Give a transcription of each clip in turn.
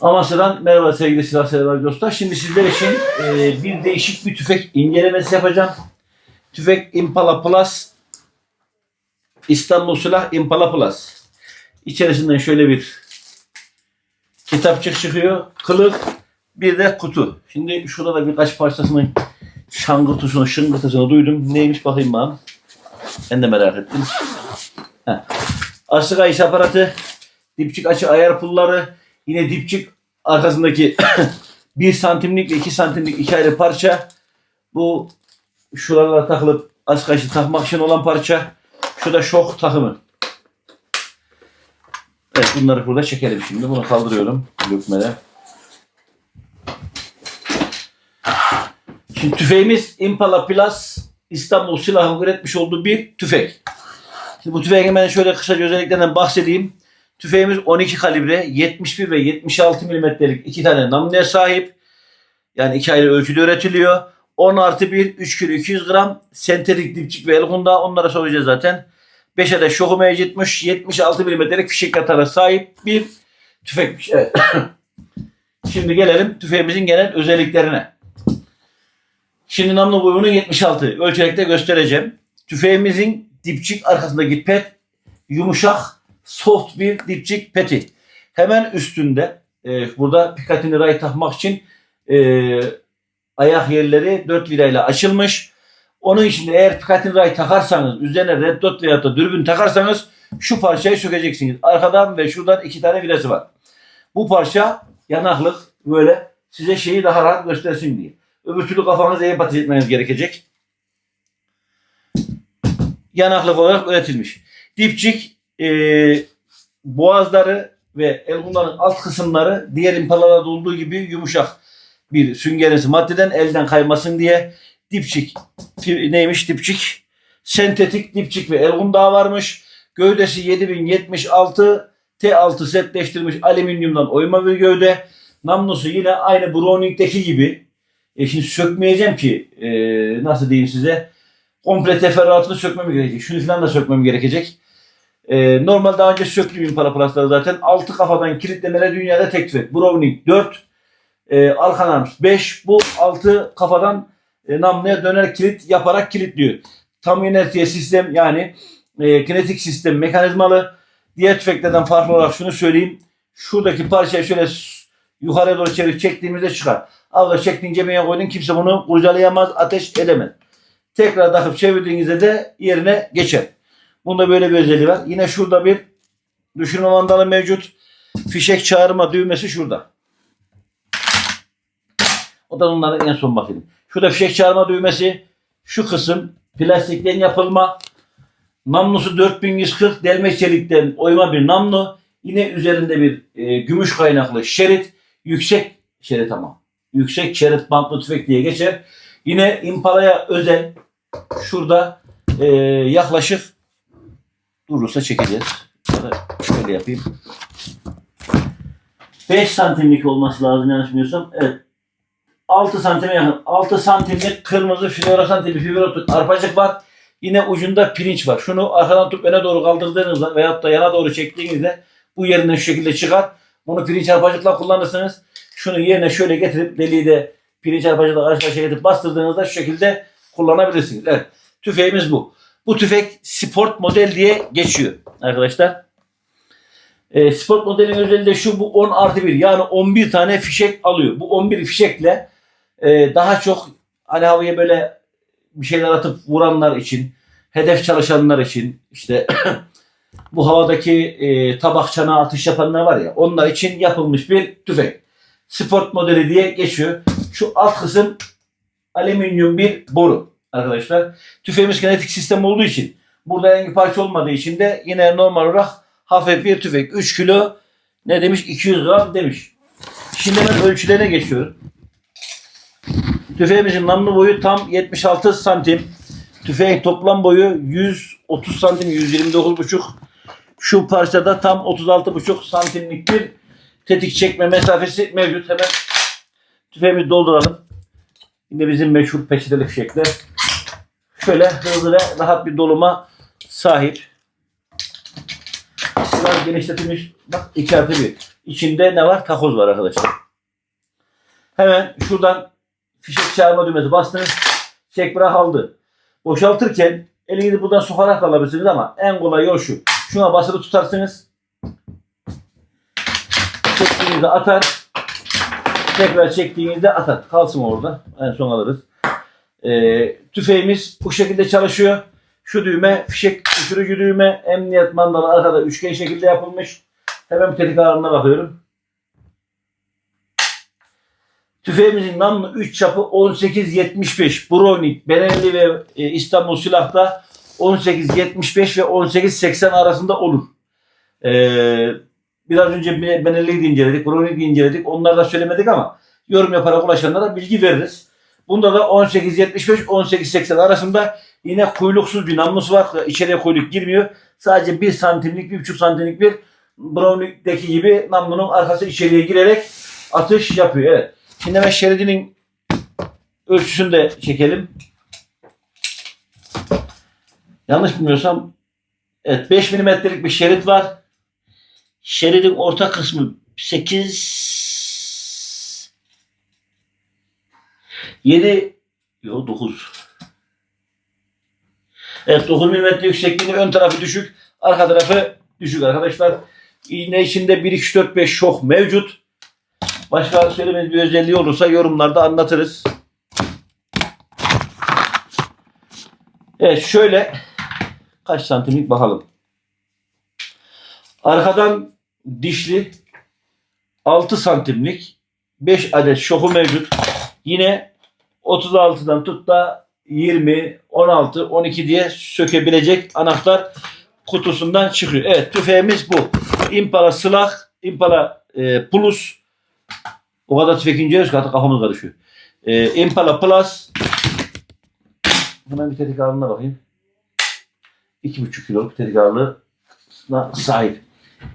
Amasya'dan merhaba sevgili silah sever dostlar. Şimdi sizler için e, bir değişik bir tüfek incelemesi yapacağım. Tüfek Impala Plus İstanbul Silah Impala Plus. İçerisinden şöyle bir kitapçık çıkıyor. Kılık bir de kutu. Şimdi şurada da birkaç parçasının şangırtısını, şıngırtısını duydum. Neymiş bakayım bana. Ben de merak ettim. Heh. Asık ayış aparatı, dipçik açı ayar pulları, yine dipçik arkasındaki 1 santimlik ve 2 santimlik iki ayrı parça. Bu şuralara takılıp asık ayışı takmak için olan parça. Şu da şok takımı. Evet bunları burada çekelim şimdi. Bunu kaldırıyorum. Lükmede. Şimdi tüfeğimiz Impala Plus İstanbul Silahı üretmiş olduğu bir tüfek. Şimdi bu tüfeğin hemen şöyle kısaca özelliklerinden bahsedeyim. Tüfeğimiz 12 kalibre, 71 ve 76 milimetrelik iki tane namluya sahip. Yani iki ayrı ölçüde üretiliyor. 10 artı 1, 3 kilo 200 gram. Sentetik dipçik ve el kunda onlara soracağız zaten. 5 adet şoku mevcutmuş. 76 milimetrelik fişek yatara sahip bir tüfekmiş. Evet. Şimdi gelelim tüfeğimizin genel özelliklerine. Şimdi namlu boyunu 76 ölçekte göstereceğim. Tüfeğimizin dipçik arkasındaki pet yumuşak soft bir dipçik peti. Hemen üstünde e, burada Picatinny ray takmak için e, ayak yerleri 4 virayla açılmış. Onun için eğer Picatinny ray takarsanız üzerine red dot veya da dürbün takarsanız şu parçayı sökeceksiniz. Arkadan ve şuradan iki tane virası var. Bu parça yanaklık böyle size şeyi daha rahat göstersin diye. Öbür türlü kafanızı eğip ateş etmeniz gerekecek. Yanaklık olarak üretilmiş. Dipçik e, boğazları ve elgunların alt kısımları diğer impalalarda olduğu gibi yumuşak bir süngerisi maddeden elden kaymasın diye dipçik neymiş dipçik sentetik dipçik ve elgun dağı varmış. Gövdesi 7076 T6 setleştirilmiş alüminyumdan oyma bir gövde. Namlusu yine aynı Browning'deki gibi. E şimdi sökmeyeceğim ki e, nasıl diyeyim size. Komple teferruatını sökmem gerekecek. Şunu falan da sökmem gerekecek. E, normal daha önce söktüğüm impala plasları zaten. Altı kafadan kilitlemeler dünyada tek tüfek. Browning 4, e, Arkan Arms 5. Bu altı kafadan e, namluya döner kilit yaparak kilitliyor. Tam inertiye sistem yani e, kinetik sistem mekanizmalı. Diğer tüfeklerden farklı olarak şunu söyleyeyim. Şuradaki parçayı şöyle yukarıya doğru çevirip çektiğimizde çıkar. Avla çektiğin cebine koydun kimse bunu kurcalayamaz, ateş edemez. Tekrar takıp çevirdiğinizde de yerine geçer. Bunda böyle bir özelliği var. Yine şurada bir düşürme mandalı mevcut. Fişek çağırma düğmesi şurada. O da onların en son bakayım. Şurada fişek çağırma düğmesi. Şu kısım plastikten yapılma. Namlusu 4140 delme çelikten oyma bir namlu. Yine üzerinde bir e, gümüş kaynaklı şerit. Yüksek şerit ama. Yüksek şerit bantlı tüfek diye geçer. Yine Impala'ya özel şurada e, yaklaşık durursa çekeceğiz. Ya da şöyle yapayım. 5 santimlik olması lazım yanlış. Evet. 6 santime yakın. 6 santimlik kırmızı floresan tipi fibrotik arpacık var. Yine ucunda pirinç var. Şunu arkadan tutup öne doğru kaldırdığınızda veyahut da yana doğru çektiğinizde bu yerinden şu şekilde çıkar. Bunu pirinç arpacıkla kullanırsınız. Şunu yerine şöyle getirip deliği de pirinç arpacıkla karşı karşıya getirip bastırdığınızda şu şekilde kullanabilirsiniz. Evet. Tüfeğimiz bu. Bu tüfek sport model diye geçiyor arkadaşlar. E, sport modelin özelliği de şu bu 10 artı 1 yani 11 tane fişek alıyor. Bu 11 fişekle e, daha çok hani havaya böyle bir şeyler atıp vuranlar için, hedef çalışanlar için işte bu havadaki e, tabak çanağı atış yapanlar var ya onlar için yapılmış bir tüfek. Sport modeli diye geçiyor. Şu alt kısım alüminyum bir boru arkadaşlar. Tüfeğimiz kinetik sistem olduğu için burada bir parça olmadığı için de yine normal olarak hafif bir tüfek. 3 kilo ne demiş? 200 gram demiş. Şimdi ben ölçülerine geçiyorum. Tüfeğimizin namlu boyu tam 76 santim. Tüfeğin toplam boyu 130 santim, 129,5. Şu parçada tam 36,5 santimlik bir tetik çekme mesafesi mevcut. Hemen tüfeğimizi dolduralım. Yine bizim meşhur peçeteli fişekler. Şöyle hızlı ve rahat bir doluma sahip. Biraz genişletilmiş. Bak 2 artı 1. İçinde ne var? Takoz var arkadaşlar. Hemen şuradan fişek çağırma düğmesi bastınız. Çek bırak aldı. Boşaltırken elinizi buradan sokarak alabilirsiniz ama en kolay yol şu. Şuna basılı tutarsınız. Çektiğinizde atar. Tekrar çektiğinizde atar. Kalsın orada. En son alırız. Ee, tüfeğimiz bu şekilde çalışıyor. Şu düğme fişek düşürücü düğme. Emniyet mandalı arkada üçgen şekilde yapılmış. Hemen tetik ağırlığına bakıyorum. Tüfeğimizin namlu 3 çapı 18-75. Browning, Benelli ve e, İstanbul Silah'ta 18-75 ve 18-80 arasında olur. Ee, biraz önce Be- Benelli'yi de inceledik, Browning'i inceledik. Onları da söylemedik ama yorum yaparak ulaşanlara bilgi veririz. Bunda da 18-75-18-80 arasında yine kuyruksuz bir namlusu var. İçeriye kuyruk girmiyor. Sadece 1 santimlik, 1,5 santimlik bir Browning'deki gibi namlunun arkası içeriye girerek atış yapıyor. Evet. Şimdi hemen şeridinin ölçüsünü de çekelim. Yanlış bilmiyorsam evet 5 milimetrelik bir şerit var. Şeridin orta kısmı 8 7 yok 9 Evet 9 milimetre yüksekliğinde ön tarafı düşük arka tarafı düşük arkadaşlar. İğne içinde 1 2 4 5 şok mevcut. Başka söylemeniz bir özelliği olursa yorumlarda anlatırız. Evet şöyle kaç santimlik bakalım. Arkadan dişli 6 santimlik 5 adet şoku mevcut. Yine 36'dan tut da 20, 16, 12 diye sökebilecek anahtar kutusundan çıkıyor. Evet tüfeğimiz bu. Impala silah, Impala e, Plus. O kadar tüfek inceliyoruz ki artık kafamız karışıyor. E, Impala Plus. Hemen bir tetik ağırlığına bakayım. 2,5 kiloluk bir tetik ağırlığına sahip.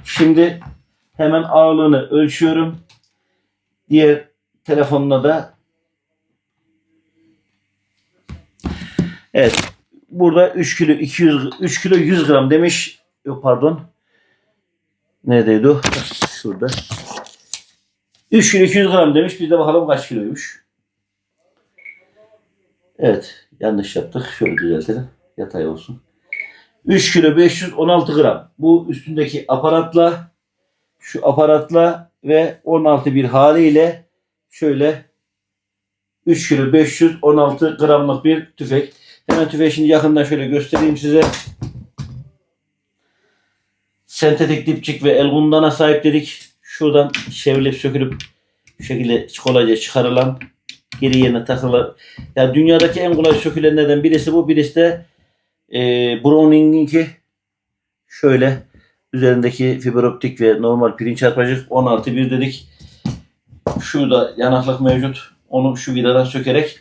Şimdi hemen ağırlığını ölçüyorum. Diğer telefonla da Evet. Burada 3 kilo 200 3 kilo 100 gram demiş. Yok pardon. Neredeydi o? Şurada. 3 kilo 200 gram demiş. Biz de bakalım kaç kiloymuş. Evet. Yanlış yaptık. Şöyle düzeltelim. Yatay olsun. 3 kilo 516 gram. Bu üstündeki aparatla şu aparatla ve 16 bir haliyle şöyle 3 kilo 516 gramlık bir tüfek. Hemen tüfeği şimdi yakından şöyle göstereyim size. Sentetik dipçik ve el gundana sahip dedik. Şuradan çevrilip sökülüp şu şekilde kolayca çıkarılan geri yerine takılan. Ya dünyadaki en kolay sökülenlerden birisi bu. Birisi de e, Browning'inki şöyle üzerindeki fiber optik ve normal pirinç çarpıcık 10 artı 1 dedik. Şurada yanaklık mevcut. Onu şu vidadan sökerek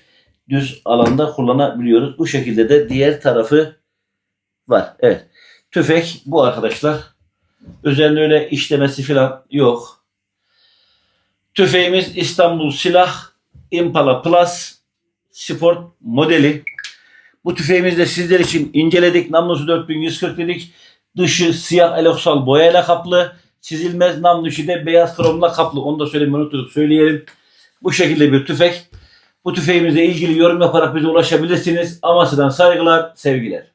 düz alanda kullanabiliyoruz. Bu şekilde de diğer tarafı var. Evet. Tüfek bu arkadaşlar. Üzerinde öyle işlemesi falan yok. Tüfeğimiz İstanbul Silah Impala Plus Sport modeli. Bu tüfeğimizi de sizler için inceledik. Namlusu 4140 dedik. Dışı siyah eloksal boyayla kaplı. Çizilmez içi de beyaz kromla kaplı. Onu da söylemeyi unuttuk. Söyleyelim. Bu şekilde bir tüfek. Bu tüfeğimizle ilgili yorum yaparak bize ulaşabilirsiniz. Amasya'dan saygılar, sevgiler.